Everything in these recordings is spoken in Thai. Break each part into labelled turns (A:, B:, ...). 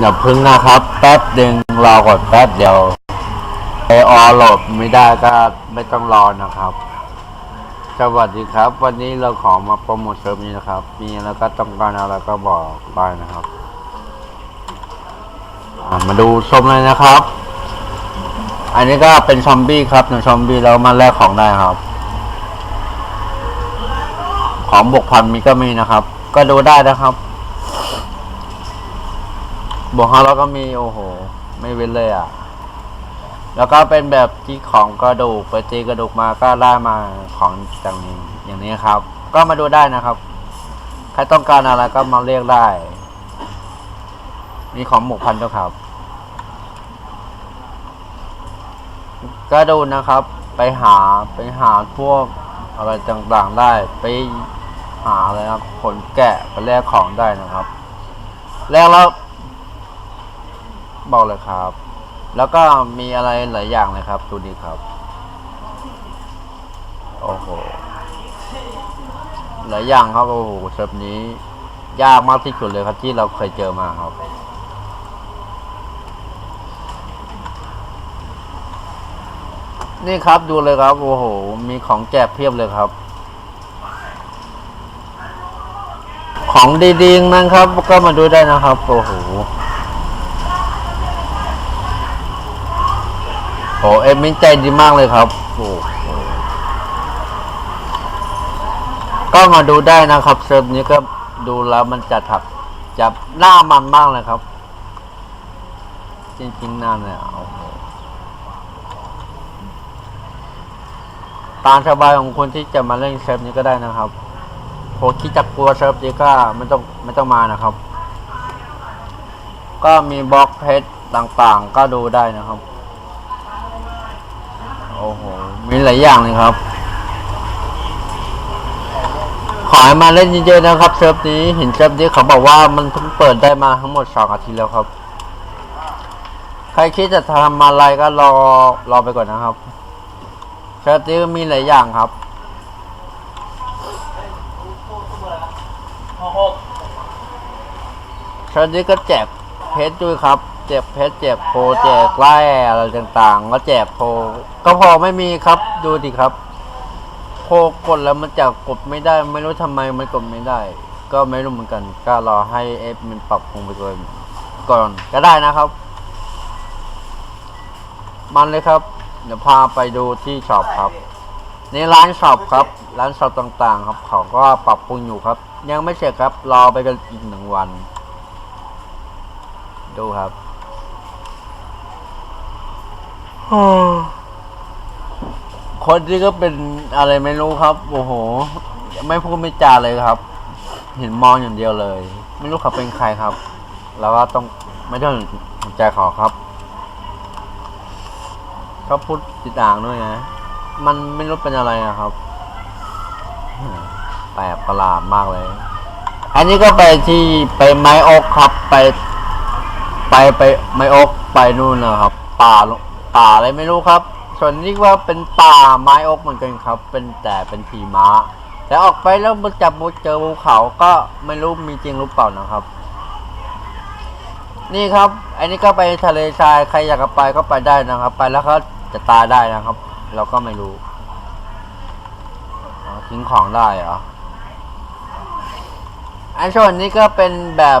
A: อย่าพึ่งนะครับ แป๊บหนึ่งรอก่อนแป๊บเดียวไอออหลดไม่ได้ก็ไม่ต้องรอนะครับ สวัสดีครับ วันนี้เราขอมาโปรโมทเซิร์ฟนี้นะครับ มีแล้วก็ต้องการอะไรก็บอกได้นะครับมาดูชมเลยนะครับ อันนี้ก็เป็นซอมบี้ครับหนึ่งซอมบี้แล้วมาแลกของได้ครับ ของบวกพันมีก็มีนะครับ ก็ดูได้นะครับ บวกห้าร้อยก็มีโอ้โห ไม่เว้นเลยอะ แล้วก็เป็นแบบที่ของกระดูกไปตีกระดูกมาก็ได้มาของจากนี้อย่างนี้ครับ ก็มาดูได้นะครับ ใครต้องการอะไรก็มาเรียกได้ มีของหมกพันด้วยครับ ก็ดูนะครับ ไปหาไปหาพวกอะไรต่างๆได้ไปหาเลยครับขนแกะไปแลกของได้นะครับ แลกแล้ว บอกเลยครับ แล้วก็มีอะไรหลายอย่างเลยครับดูดีครับ โอ้โห หลายอย่างครับ โอ้โหเซิร์ฟนี้ ยากมากที่สุดเลยครับที่เราเคยเจอมาครับนี่ครับดูเลยครับ โอ้โห มีของแจกเพียบเลยครับ ของดีๆนั้นครับ ก็มาดูได้นะครับ โอ้โห โอ้เอ็มมินใจดีมากเลยครับโอ้ก็มาดูได้นะครับเซิร์ฟนี้ก็ดูแล้วมันจะถักจะหน้ามันมากเลยครับ จริงๆหน้าเนี่ยโอ้โหตามสบายของคนที่จะมาเล่นเซิร์ฟนี้ก็ได้นะครับโหคิดจะกลัวเซิร์ฟนี้ก็ไม่ต้องไม่ต้องมานะครับ ก็มีบล็อกเพชรต่างๆ ก็ดูได้นะครับ โอ้โห มีหลายอย่างเลยครับ ขอให้มาเล่นเยอะๆนะครับเซิร์ฟนี้เห็นเซิร์ฟนี้เขาบอกว่ามันเพิ่งเปิดได้มาทั้งหมดสองอาทิตย์แล้วครับ ใครคิดจะทำอะไรก็รอรอไปก่อนนะครับเซิร์ฟนี้มีหลายอย่างครับเซิร์ฟนี้ก็แจกเพชรด้วยครับ แจกเพชรแจกโพลแจกไล่อะไรต่างๆ ก็แจกโพ ก็พอไม่มีครับดูดิครับ โพกดแล้วมันจะกดไม่ได้ ไม่รู้ทำไมมันกดไม่ได้ ก็ไม่รู้เหมือนกัน ก็รอให้เอฟมันปรับปรุงไปก่อนก่อนก็ได้นะครับ มันเลยครับ เดี๋ยวพาไปดูที่ช็อปครับนี่ร้านช็อปครับ ร้านช็อปต่างๆ ครับเขาก็ปรับปรุงอยู่ครับ ยังไม่เสร็จครับ รอไปกันอีกหนึ่งวัน ดูครับ คนที่ก็เป็นอะไรไม่รู้ครับ โอ้โห ไม่พูดไม่จาเลยครับ เห็นมองอย่างเดียวเลย ไม่รู้เขาเป็นใครครับ แล้วก็ต้องไม่ต้องสนใจเขาครับเขาพูดติดอ่างด้วยนะมันไม่รู้เป็นอะไรอะครับแปลกประหลาดมากเลย อันนี้ก็ไปที่ไปไม้อกครับ ไป ไปไปไม้อกไปนู่นนะครับ ป่าลง ป่าอะไรไม่รู้ครับ ส่วนนี้ว่าเป็นป่าไม้อกเหมือนกันครับ เป็นแต่เป็นผีม้า แล้วออกไปแล้วมันจับมุดเจอภูเขาก็ไม่รู้มีจริงหรือเปล่านะครับ นี่ครับอันนี้ก็ไปทะเลทรายใครอยากไปก็ไปได้นะครับ ไปแล้วก็จะตายได้นะครับ เราก็ไม่รู้ทิ้งของได้เหรออันส่วนนี้ก็เป็นแบบ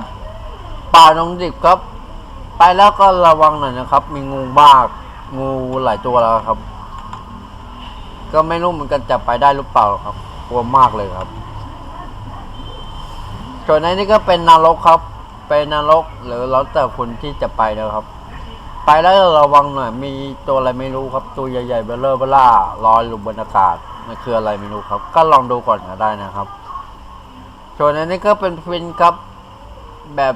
A: ป่าดงดิบครับ ไปแล้วก็ระวังหน่อยนะครับ มีงูบ้า งูหลายตัวแล้วครับ ก็ไม่รู้เหมือนกันจะไปได้หรือเปล่าครับกลัวมากเลยครับส่วนในนี้ก็เป็นนรกครับ เป็นนรกหรือแล้วแต่คนที่จะไปนะครับ ไปแล้วระวังหน่อยมีตัวอะไรไม่รู้ครับ ตัวใหญ่ๆเบลเลอร์เบล่าลอยอยู่บนอากาศมันคืออะไรไม่รู้ครับ ก็ลองดูก่อนก็ได้นะครับส่วนอันนี้ก็เป็นฟินครับแบบ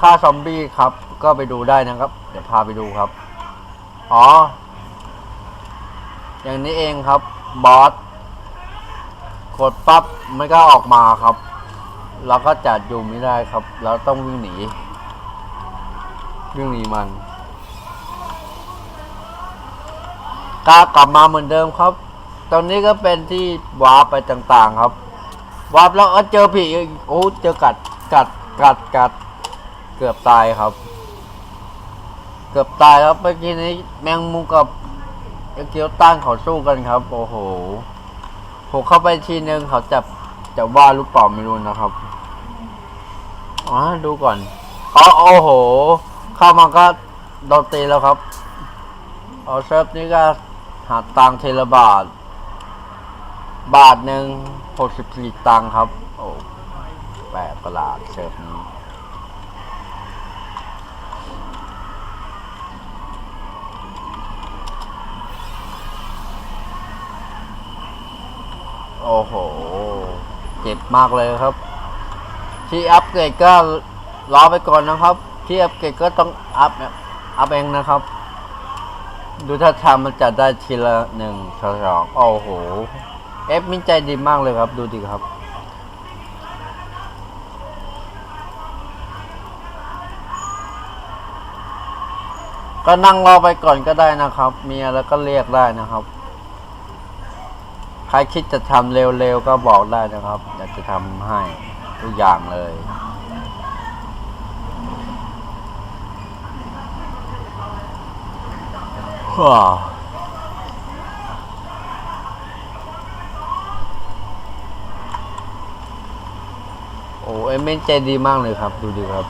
A: ฆ่าซอมบี้ครับ ก็ไปดูได้นะครับ เดี๋ยวพาไปดูครับ อ๋อ อย่างนี้เองครับ บอสกดปั๊บไมันก็ออกมาครับเราก็จัดอยู่ไม่ได้ครับ เราต้องวิ่งหนี วิ่งหนีมันกากลับมาเหมือนเดิมครับ ตอนนี้ก็เป็นที่วาร์ปไปต่างๆครับวาร์ปแล้วเจอผีโอ้เจอกัดกัดกัดกัดเกือบตายครับ เกือบตายครับเมื่อกี้นี้แมงมุมกับเอเกียวต้านเขาสู้กันครับ โอ้โหผมเข้าไปทีนึงเขาจะจะว่าหรือเปล่าไม่รู้นะครับอ๋อดูก่อนอ๋อโอ้โห เข้ามาก็โดนตีแล้วครับเอาเซิร์ฟนี้ก็หาตังค์เทละบาท บาทหนึ่งหกสิบสี่ตังค์ครับ โอ้แปลกประหลาดเซิร์ฟนี้ โอ้โห เจ็บมากเลยครับ ที่อัปเกรดก็รอไปก่อนนะครับ ที่อัปเกรดก็ต้องอัพอัพเองนะครับ ดูถ้าทำมันจะได้ทีละหนึ่งสองโอ้โห เอฟมินใจดีมากเลยครับ ดูดิครับก็นั่งรอไปก่อนก็ได้นะครับ มีอะไรก็เรียกได้นะครับ รคิดจะทำเร็วๆ ก็บอกได้นะครับ อยากจะทำให้ทุกอย่างเลย ว้าวโอ้เอ็มเมนใจดีมากเลยครับ ดูดิครับ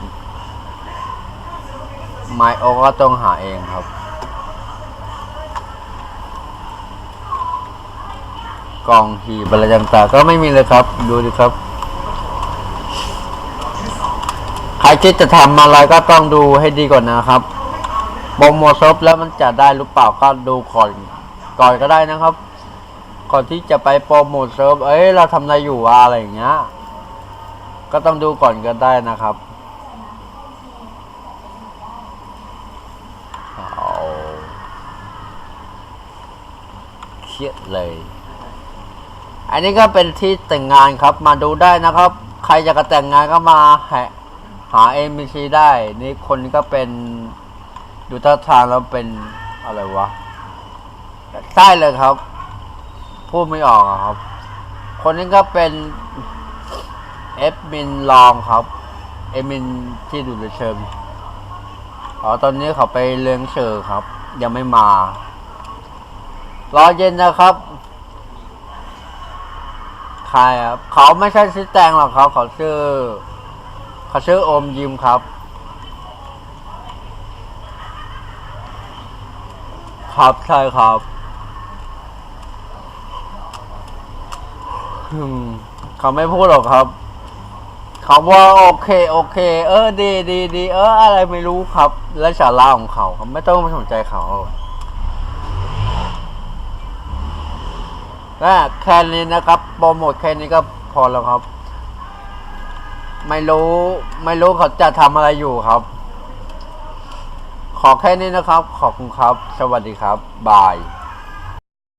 A: ไมโอก็ต้องหาเองครับ กองหีบอะไรต่างๆก็ไม่มีเลยครับ ดูดิครับ ใครคิดจะทำอะไรก็ต้องดูให้ดีก่อนนะครับโปรโมทซบแล้วมันจะได้หรือเปล่าก็ดูก่อนก่อนก็ได้นะครับ ก่อนที่จะไปโปรโมทเซิร์ฟเอ้ยเราทำอะไรอยู่วะอะไรอย่างเงี้ยก็ต้องดูก่อนก็ได้นะครับเอาเครียดเลย อันนี้ก็เป็นที่แต่งงานครับมาดูได้นะครับ ใครอยากจะแต่งงานก็มาหาหาเอ็มบีซีได้ นี่คนนี้ก็เป็นดูท่าทางแล้วเป็นอะไรวะใช่เลยครับ พูดไม่ออกอะครับ คนนี้ก็เป็นเอฟมินลองครับ เอมินที่ดูดเชิมอ๋อตอนนี้เขาไปเลี้ยงเชอครับ ยังไม่มา รอเย็นนะครับ ใครครับเขาไม่ใช่ชื่อแตงหรอกครับเขาชื่อเขาชื่อโอมยิมครับ ครับใช่ครับเขาไม่พูดหรอกครับเขาว่าโอเคโอเค เออดีดีดีเอออะไรไม่รู้ครับและสาระของเขาครับไม่ต้องไปสนใจเขา ก็แค่นี้นะครับโปรโมทแค่นี้ก็พอแล้วครับ ไม่รู้ไม่รู้เขาจะทำอะไรอยู่ครับ ขอแค่นี้นะครับ ขอบคุณครับ สวัสดีครับ บาย